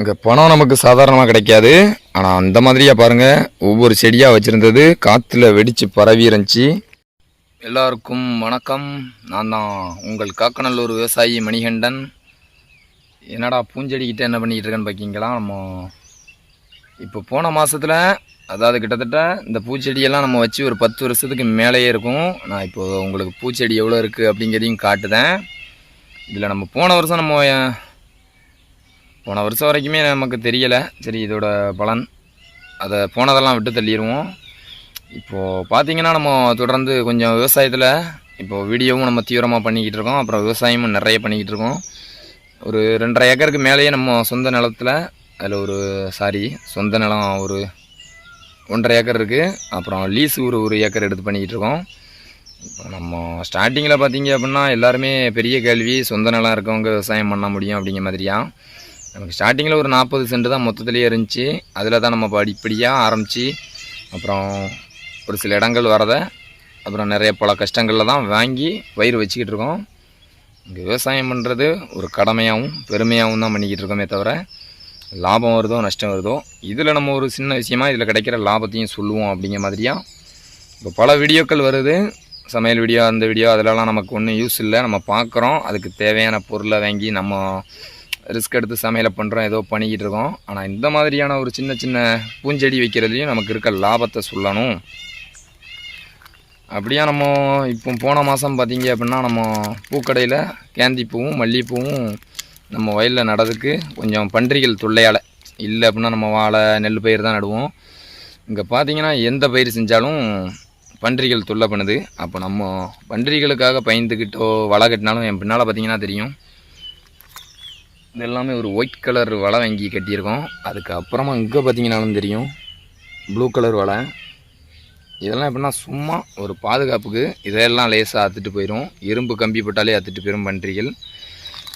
இங்கே பணம் நமக்கு சாதாரணமாக கிடைக்காது. ஆனால் அந்த மாதிரியாக பாருங்கள் ஒவ்வொரு செடியாக வச்சுருந்தது. காற்றுல வெடித்து பரவி இருந்துச்சு. எல்லாருக்கும் வணக்கம். நான் தான் உங்கள் காக்கநல்லூர் விவசாயி மணிகண்டன். என்னடா பூஞ்செடிக்கிட்ட என்ன பண்ணிக்கிட்டு இருக்கேன்னு பார்க்கிங்களா நம்ம இப்போ போன மாதத்தில் அதாவது கிட்டத்தட்ட இந்த பூச்செடியெல்லாம் நம்ம வச்சு ஒரு பத்து வருஷத்துக்கு மேலேயே இருக்கும். நான் இப்போ உங்களுக்கு பூச்செடி எவ்வளோ இருக்குது அப்படிங்கிறதையும் காட்டுதேன். இதில் நம்ம போன வருஷம் நம்ம போன வருஷம் வரைக்குமே நமக்கு தெரியலை. சரி இதோட பலன். அதை போனதெல்லாம் விட்டு தள்ளிடுவோம் இப்போது பார்த்தீங்கன்னா நம்ம தொடர்ந்து கொஞ்சம் விவசாயத்தில் இப்போது வீடியோவும் நம்ம தீவிரமாக பண்ணிக்கிட்டு இருக்கோம். அப்புறம் விவசாயமும் நிறைய பண்ணிக்கிட்டு இருக்கோம். ஒரு ரெண்டரை ஏக்கருக்கு மேலேயே நம்ம சொந்த நிலத்தில் அதில் ஒரு சாரி சொந்த நிலம் ஒரு ஒன்றரை ஏக்கர் இருக்குது அப்புறம் லீஸு ஒரு ஒரு ஏக்கர் எடுத்து பண்ணிக்கிட்டு இருக்கோம். இப்போ நம்ம ஸ்டார்டிங்கில் பார்த்தீங்க அப்படின்னா எல்லாருமே பெரிய கேள்வி சொந்த நிலம் இருக்கவங்க விவசாயம் பண்ண முடியும் அப்படிங்கிற மாதிரியா? நமக்கு ஸ்டார்டிங்கில் ஒரு நாற்பது சென்ட் தான் மொத்தத்துலேயே இருந்துச்சு. அதில் தான் நம்ம படிப்படியாக ஆரம்பித்து அப்புறம் ஒரு சில இடங்கள் வரதை அப்புறம் நிறைய பல கஷ்டங்களில் தான் வாங்கி பயிர் வச்சுக்கிட்டு இருக்கோம். இங்கே விவசாயம் பண்ணுறது ஒரு கடமையாகவும் பெருமையாகவும் தான் பண்ணிக்கிட்டு இருக்கோமே தவிர லாபம் வருதோ நஷ்டம் வருதோ இதில் நம்ம ஒரு சின்ன விஷயமா இதில் கிடைக்கிற லாபத்தையும் சொல்லுவோம் அப்படிங்கிற மாதிரியா? இப்போ பல வீடியோக்கள் வருது. சமையல் வீடியோ அந்த வீடியோ அதிலலாம் நமக்கு ஒன்றும் யூஸ் இல்லை. நம்ம பார்க்குறோம் அதுக்கு தேவையான பொருளை வாங்கி நம்ம ரிஸ்க் எடுத்து சமையலை பண்ணுறோம் ஏதோ பண்ணிக்கிட்டு இருக்கோம். ஆனால் இந்த மாதிரியான ஒரு சின்ன சின்ன பூஞ்செடி வைக்கிறதுலையும் நமக்கு இருக்க லாபத்தை சொல்லணும். அப்படியா நம்ம இப்போ போன மாதம் பார்த்தீங்க அப்படின்னா நம்ம பூக்கடையில் கேந்தி பூவும் மல்லிகைப்பூவும் நம்ம வயலில் நடதுக்கு கொஞ்சம் பன்றிகள் தொல்லையால். இல்லை அப்படின்னா நம்ம வாழை நெல் பயிர் தான் நடுவோம். இங்கே பார்த்தீங்கன்னா எந்த பயிர் செஞ்சாலும் பன்றிகள் தொல்லை பண்ணுது. அப்போ நம்ம பன்றிகளுக்காக பயந்துக்கிட்டோ வலை கட்டினாலும் என் பின்னால் பார்த்தீங்கன்னா தெரியும். இது எல்லாமே ஒரு ஒயிட் கலர் வலை வாங்கி கட்டியிருக்கோம். அதுக்கப்புறமா இங்கே பார்த்தீங்கன்னாலும் தெரியும். ப்ளூ கலர் வலை. இதெல்லாம் எப்படின்னா சும்மா ஒரு பாதுகாப்புக்கு இதையெல்லாம் லேசாக அத்துட்டு போயிடும் இரும்பு கம்பி போட்டாலே அத்துட்டு போயிடும் பன்றிகள்.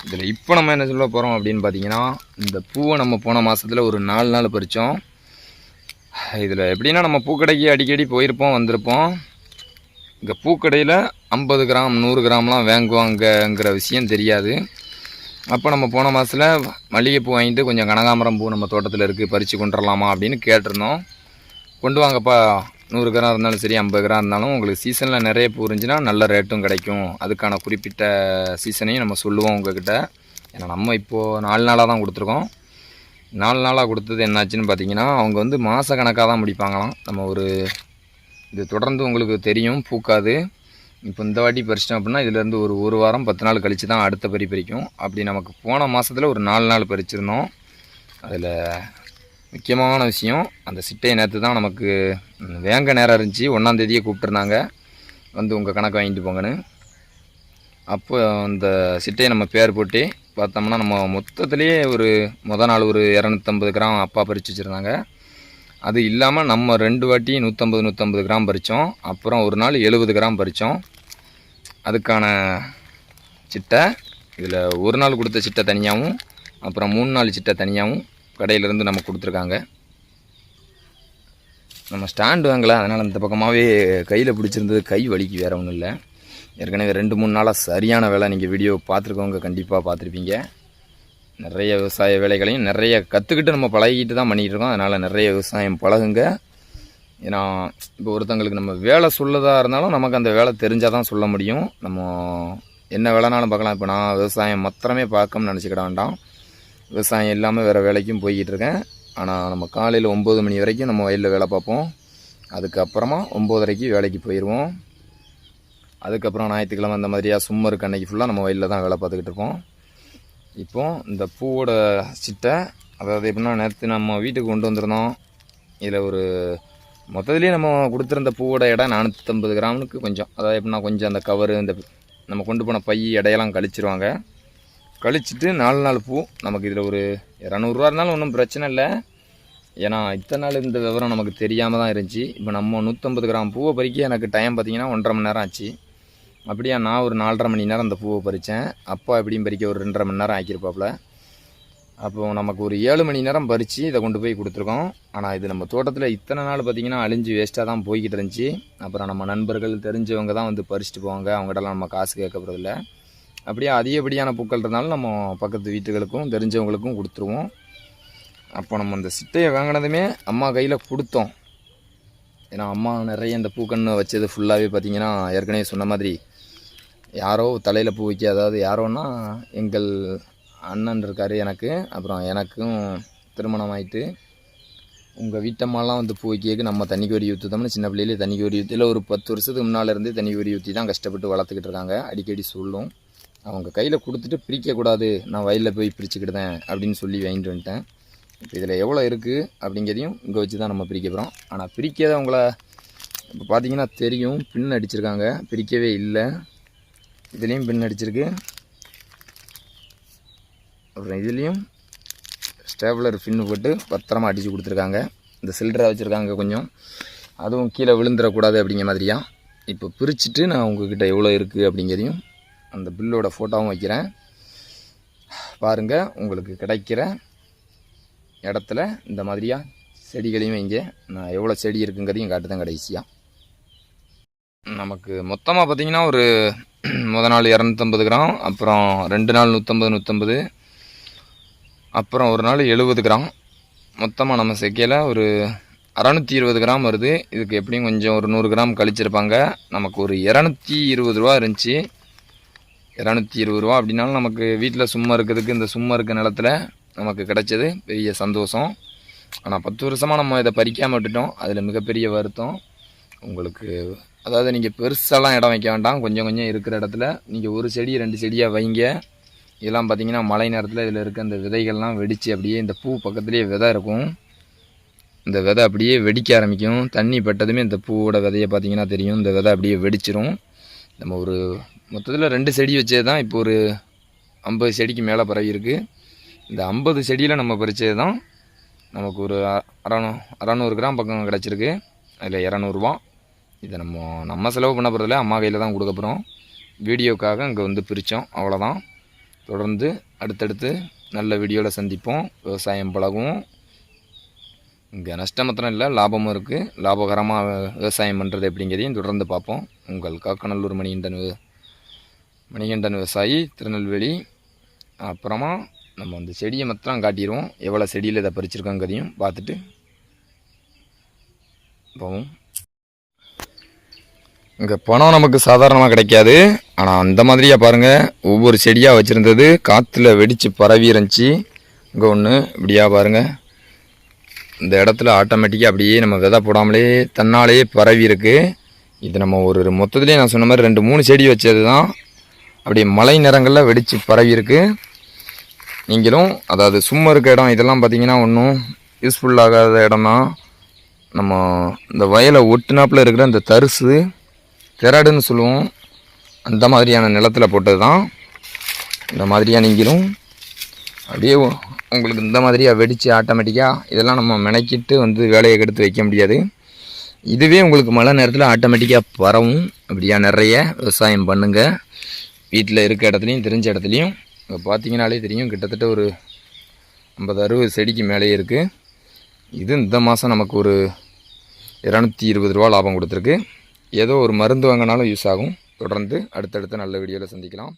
இதில் இப்போ நம்ம என்ன சொல்ல போகிறோம் அப்படின்னு பார்த்தீங்கன்னா இந்த பூவை நம்ம போன மாதத்தில் ஒரு நாலு நாள் பறித்தோம் இதில் எப்படின்னா நம்ம பூக்கடைக்கு அடிக்கடி போயிருப்போம் வந்திருப்போம். இங்கே பூக்கடையில் ஐம்பது கிராம் நூறு கிராம்லாம் வாங்குவாங்கங்கிற விஷயம் தெரியாது. அப்போ நம்ம போன மாதத்தில் மல்லிகைப்பூ வாங்கிட்டு கொஞ்சம் கனகாமரம் பூ நம்ம தோட்டத்தில் இருக்குது பறித்து கொண்டுடலாமா அப்படின்னு கேட்டிருந்தோம். கொண்டு வாங்கப்பா. நூறு கிராம் இருந்தாலும் சரி ஐம்பது கிராம் இருந்தாலும் உங்களுக்கு சீசனில் நிறைய பூ இருந்துச்சுன்னா நல்ல ரேட்டும் கிடைக்கும். அதுக்கான குறிப்பிட்ட சீசனையும் நம்ம சொல்லுவோம் உங்ககிட்ட. ஏன்னா நம்ம இப்போது நாலு நாளாக தான் கொடுத்துருக்கோம். நாலு நாளாக கொடுத்தது என்னாச்சுன்னு பார்த்தீங்கன்னா அவங்க வந்து மாத கணக்காக தான் முடிப்பாங்களாம். நம்ம ஒரு இது தொடர்ந்து உங்களுக்கு தெரியும் பூக்காது. இப்போ இந்த வாட்டி பறிச்சிட்டோம் அப்படின்னா இதுலேருந்து ஒரு ஒரு வாரம் பத்து நாள் கழித்து தான் அடுத்த பறி பறிக்கும். அப்படி நமக்கு போன மாதத்தில் ஒரு நாலு நாள் பறிச்சிருந்தோம். அதில் முக்கியமான விஷயம் அந்த சிட்டையை நேற்று தான் நமக்கு வேங்க நேரம் இருந்துச்சு. ஒன்றாந்தேதியே கூப்பிட்டுருந்தாங்க. வந்து உங்கள் கணக்கு வாங்கிட்டு போங்கன்னு. அப்போ அந்த சிட்டையை நம்ம பேர் போட்டு பார்த்தோம்னா நம்ம மொத்தத்துலேயே ஒரு மொதல் நாள் ஒரு இரநூத்தம்பது கிராம் அப்பா பறித்து வச்சுருந்தாங்க. அது இல்லாமல் நம்ம ரெண்டு வாட்டி நூற்றம்பது நூற்றம்பது கிராம் பறித்தோம் அப்புறம் ஒரு நாள் எழுபது கிராம் பறித்தோம் அதுக்கான சிட்டை இதில் ஒரு நாள் கொடுத்த சிட்டை தனியாகவும் அப்புறம் மூணு நாள் சிட்டை தனியாகவும் கடையிலேருந்து நமக்கு கொடுத்துருக்காங்க. நம்ம ஸ்டாண்டு வாங்கலை அதனால் இந்த பக்கமாகவே கையில் பிடிச்சிருந்தது கை வலிக்கு வேறு ஒன்றும் இல்லை. ஏற்கனவே ரெண்டு மூணு நாளாக சரியான வேலை. நீங்கள் வீடியோ பார்த்துருக்கவங்க கண்டிப்பாக பார்த்துருப்பீங்க. நிறைய விவசாய வேலைகளையும் நிறைய கற்றுக்கிட்டு நம்ம பழகிட்டு தான் பண்ணிகிட்டு இருக்கோம் அதனால் நிறைய விவசாயம் பழகுங்க. ஏன்னா இப்போ ஒருத்தங்களுக்கு நம்ம வேலை சொல்லதாக இருந்தாலும் நமக்கு அந்த வேலை தெரிஞ்சால் தான் சொல்ல முடியும். நம்ம என்ன வேலைனாலும் பார்க்கலாம். இப்போ நான் விவசாயம் மாத்திரமே பார்க்கணும்னு நினச்சிக்கிட வேண்டாம். விவசாயம் இல்லாமல் வேறு வேலைக்கும் போய்கிட்டு இருக்கேன் ஆனால் நம்ம காலையில் ஒம்பது மணி வரைக்கும் நம்ம வயலில் வேலை பார்ப்போம். அதுக்கப்புறமா ஒம்போதரைக்கு வேலைக்கு போயிடுவோம் அதுக்கப்புறம் ஞாயிற்றுக்கிழமை அந்த மாதிரியா சும்மா இருக்க அன்னைக்கு ஃபுல்லாக நம்ம வயலில் தான் வேலை பார்த்துக்கிட்டு இருப்போம். இப்போ இந்த பூவோட சிட்டை அதாவது எப்படின்னா நேற்று நம்ம வீட்டுக்கு கொண்டு வந்திருந்தோம். இதில் ஒரு மொத்தத்துலேயே நம்ம கொடுத்துருந்த பூவோட எடை நானூற்றம்பது கிராமுக்கு கொஞ்சம். அதாவது எப்படின்னா கொஞ்சம் அந்த கவரு இந்த நம்ம கொண்டு போன பை இடையெல்லாம் கழிச்சிருவாங்க. கழிச்சிட்டு நாலு நாள் பூ நமக்கு இதில் ஒரு இரநூறுவா இருந்தாலும் ஒன்றும் பிரச்சனை இல்லை. ஏன்னா இத்தனை நாள் இந்த விவரம் நமக்கு தெரியாமல் தான் இருந்துச்சு. இப்போ நம்ம நூற்றம்பது கிராம் பூவை பறிக்க எனக்கு டைம் பார்த்தீங்கன்னா ஒன்றரை மணி நேரம் ஆச்சு. அப்படியா? நான் ஒரு நாலரை மணி நேரம் அந்த பூவை பறித்தேன். அப்பா எப்படியும் பறிக்க ஒரு ரெண்டரை மணி நேரம் ஆக்கியிருப்பாப்புல. அப்போ நமக்கு ஒரு ஏழு மணி நேரம் பறித்து இதை கொண்டு போய் கொடுத்துருக்கோம். ஆனால் இது நம்ம தோட்டத்தில் இத்தனை நாள் பார்த்திங்கன்னா அழிஞ்சு வேஸ்ட்டாக தான் போய்கிட்டு இருந்துச்சு. அப்புறம் நம்ம நண்பர்கள் தெரிஞ்சவங்க தான் வந்து பறிச்சுட்டு போவாங்க. அவங்ககிட்டலாம் நம்ம காசு கேட்க போகிறதில்ல அப்படியே அதிகப்படியான பூக்கள் இருந்தாலும் நம்ம பக்கத்து வீட்டுகளுக்கும் தெரிஞ்சவங்களுக்கும் கொடுத்துருவோம். அப்போ நம்ம அந்த சிட்டையை வாங்கினதுமே அம்மா கையில் கொடுத்தோம். ஏன்னா அம்மா நிறைய இந்த பூக்கன்று வச்சது ஃபுல்லாகவே பார்த்தீங்கன்னா ஏற்கனவே சொன்ன மாதிரி யாரோ தலையில் பூ வைக்க அதாவது யாரோன்னா எங்கள் அண்ணன் இருக்கார் எனக்கு. அப்புறம் எனக்கும் திருமணம் ஆயிட்டு உங்கள் வீட்டம்மாலாம் வந்து பூ வைக்கிறதுக்கு நம்ம தண்ணி கோரி ஊற்றுதோம்னு சின்ன பிள்ளையிலே தண்ணி கோரி ஊற்றியில் ஒரு பத்து வருஷத்துக்கு முன்னாலேருந்தே தண்ணி கோரி ஊற்றி தான் கஷ்டப்பட்டு வளர்த்துக்கிட்டு இருக்காங்க. அடிக்கடி சொல்லும். அவங்க கையில் கொடுத்துட்டு பிரிக்கக்கூடாது நான் வயலில் போய் பிரிச்சுக்கிட்டேன் அப்படின்னு சொல்லி வாங்கிட்டு வந்துட்டேன். இப்போ இதில் எவ்வளோ இருக்குது அப்படிங்கிறதையும் இங்கே வச்சு தான் நம்ம பிரிக்க போகிறோம் ஆனால் பிரிக்காத உங்களை இப்போ பார்த்தீங்கன்னா தெரியும் பின் அடிச்சிருக்காங்க. பிரிக்கவே இல்லை. இதுலேயும் பின் அடிச்சிருக்கு. அப்புறம் இதுலேயும் ஸ்டேபிளர் பின்னு போட்டு பத்திரமா அடித்து கொடுத்துருக்காங்க. இந்த சில்லரை வச்சுருக்காங்க கொஞ்சம். அதுவும் கீழே விழுந்துடக்கூடாது அப்படிங்கிற மாதிரியா? இப்போ பிரிச்சுட்டு நான் உங்ககிட்ட எவ்வளோ இருக்குது அப்படிங்கிறதையும் அந்த பில்லோட ஃபோட்டோவும் வைக்கிறேன். பாருங்கள் உங்களுக்கு கிடைக்கிற இடத்துல இந்த மாதிரியா செடிகளையும் இங்கே நான் எவ்வளோ செடி இருக்குங்கிறதையும் காட்டுதான் கடைசியாக நமக்கு மொத்தமாக பார்த்தீங்கன்னா ஒரு முத நாள் இரநூத்தம்பது கிராம் அப்புறம் ரெண்டு நாள் நூற்றம்பது நூற்றம்பது அப்புறம் ஒரு நாள் எழுபது கிராம். மொத்தமாக நம்ம செக்கையில் ஒரு அறநூற்றி இருபது கிராம் வருது. இதுக்கு எப்படியும் கொஞ்சம் ஒரு நூறு கிராம் கழிச்சிருப்பாங்க. நமக்கு ஒரு இரநூத்தி இருபது ரூபா இருந்துச்சு. இரநூத்தி இருபது ரூபா அப்படின்னாலும் நமக்கு வீட்டில் சும்மா இருக்கிறதுக்கு இந்த சும்மா இருக்க நிலத்துல நமக்கு கிடைச்சது பெரிய சந்தோஷம். ஆனால் பத்து வருஷமாக நம்ம இதை பறிக்காமல் விட்டுட்டோம். அதில் மிகப்பெரிய வருத்தம். உங்களுக்கு அதாவது நீங்கள் பெருசாலாம் இடம் வைக்க வேண்டாம். கொஞ்சம் கொஞ்சம் இருக்கிற இடத்துல நீங்கள் ஒரு செடி ரெண்டு செடியாக வைங்க. இதெல்லாம் பார்த்தீங்கன்னா மழை நேரத்தில் இதில் இருக்க அந்த விதைகள்லாம் வெடித்து அப்படியே இந்த பூ பக்கத்துலேயே விதை இருக்கும். இந்த விதை அப்படியே வெடிக்க ஆரம்பிக்கும். தண்ணி பட்டதுமே இந்த பூவோட விதையை பார்த்தீங்கன்னா தெரியும். இந்த விதை அப்படியே வெடிச்சிரும். நம்ம ஒரு மொத்தத்தில் ரெண்டு செடி வச்சது தான் இப்போ ஒரு ஐம்பது செடிக்கு மேலே பரவி இருக்குது இந்த ஐம்பது செடியில் நம்ம பறித்தது தான் நமக்கு ஒரு அறநூ அறநூறு கிராம் பக்கம் கிடச்சிருக்கு. அதில் இரநூறுவா. இதை நம்ம நம்ம செலவு பண்ண போகிறதில்ல அம்மா கையில் தான் கொடுக்க போகிறோம் வீடியோக்காக இங்கே வந்து பிரித்தோம் அவ்வளோதான் தொடர்ந்து அடுத்தடுத்து நல்ல வீடியோவில் சந்திப்போம். விவசாயம் பழகும் இங்கே நஷ்டம் மாத்திரம் இல்லை லாபமும் இருக்குது லாபகரமாக விவசாயம் பண்ணுறது அப்படிங்கிறதையும் தொடர்ந்து பார்ப்போம். உங்கள் காக்கநல்லூர் மணிகண்டன் மணிகண்டன் விவசாயி திருநெல்வேலி. அப்புறமா நம்ம அந்த செடியை மாத்திரம் காட்டிடுவோம். எவ்வளோ செடியில் இதை பறிச்சிருக்கோங்கிறதையும் பார்த்துட்டு போவோம். இங்கே பணம் நமக்கு சாதாரணமாக கிடைக்காது. ஆனால் அந்த மாதிரியாக பாருங்கள் ஒவ்வொரு செடியாக வச்சுருந்தது. காற்றுல வெடித்து பரவி இருந்துச்சு. இங்கே ஒன்று இப்படியா பாருங்கள் இந்த இடத்துல ஆட்டோமேட்டிக்காக அப்படியே நம்ம விதை போடாமலே தன்னாலேயே பரவி இருக்கு. இது நம்ம ஒரு மொத்தத்துலேயே நான் சொன்ன மாதிரி ரெண்டு மூணு செடி வச்சது தான் அப்படியே மழை நேரங்களில் வெடித்து பரவி இருக்குது நீங்களும் அதாவது சும்மா இருக்க இடம் இதெல்லாம் பார்த்தீங்கன்னா ஒன்றும் யூஸ்ஃபுல்லாகாத இடம் தான் நம்ம இந்த வயலை ஒட்டுனாப்பில் இருக்கிற இந்த தரிசு திரடுன்னு சொல்லுவோம். அந்த மாதிரியான நிலத்தில் போட்டது தான் இந்த மாதிரியாக நீங்களும் அப்படியே உங்களுக்கு இந்த மாதிரியாக வெடித்து ஆட்டோமேட்டிக்காக இதெல்லாம் நம்ம மெனக்கிட்டு வந்து வேலையை கெடுத்து வைக்க முடியாது. இதுவே உங்களுக்கு மழை நேரத்தில் ஆட்டோமேட்டிக்காக பரவும். அப்படியா நிறைய விவசாயம் பண்ணுங்கள் வீட்டில் இருக்க இடத்துலையும் தெரிஞ்ச இடத்துலையும். இங்கே பார்த்தீங்கனாலே தெரியும் கிட்டத்தட்ட ஒரு ஐம்பது அறுபது செடிக்கு மேலேயே இருக்குது இது இந்த மாதம் நமக்கு ஒரு இரநூத்தி இருபது ரூபா லாபம் கொடுத்துருக்கு. ஏதோ ஒரு மருந்து வாங்கினாலும் யூஸ் ஆகும். தொடர்ந்து அடுத்தடுத்த நல்ல வீடியோவில் சந்திக்கலாம்.